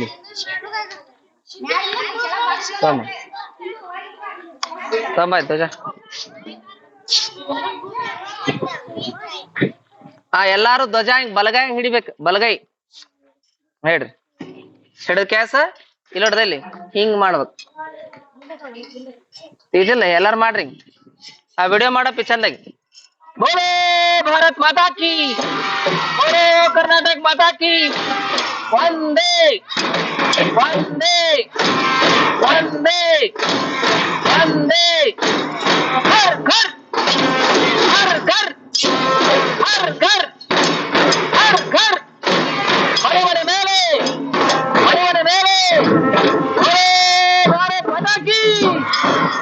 ಇಲ್ಲಿ ತಮ್ಮ ತಮ್ಮ ಆಯ್ತು ಧ್ವಜ ಹಾ ಎಲ್ಲಾರು ಧ್ವಜ ಹಿಂಗ್ ಬಲಗೈ ಹಿಂಗ್ ಹಿಡಿಬೇಕು ಬಲಗೈ ಹೇಳ್ರಿ ಹಿಡಿದ ಕ್ಯಾಸ ಇಲ್ಲ ಹಿಡ್ದಲ್ಲಿ ಹಿಂಗ್ ಮಾಡ್ಬೇಕು ಇದಿಲ್ಲ ಎಲ್ಲಾರು ಮಾಡ್ರಿ ಆ ವಿಡಿಯೋ ಮಾಡಪ್ಪಿ ಚಂದಾಗಿ ಬೋಲೋ ಭಾರತ್ ಮಾತಾ ಕಿ ಬೋಲೋ ಕರ್ನಾಟಕ ಮಾತಾ ಕಿ वंदे वंदे वंदे वंदे हर घर हर घर हर घर हर घर बड़े बड़े मेले बड़े बड़े मेले बड़े भारत पता की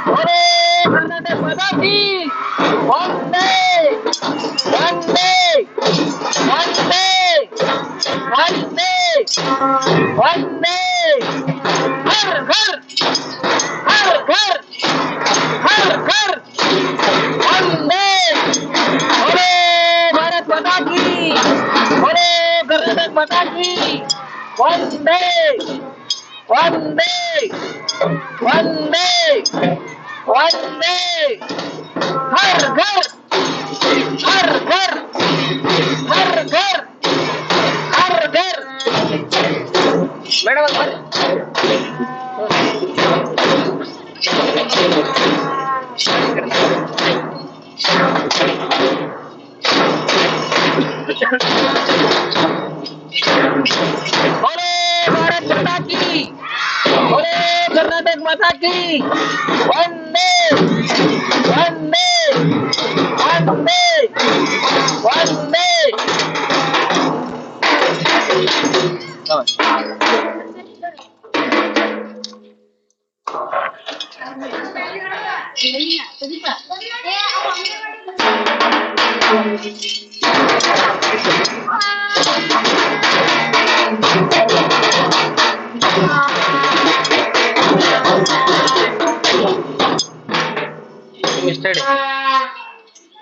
बड़े भारत पता की वंदे वंदे हर घर हर घर हर घर वंदे बोले भारत माता की बोले भारत माता की वंदे वंदे वंदे वंदे हर घर हर घर मैडम भारत माता की कर्नाटक माता की वंदे वंदे। Dawaj. Yesterday.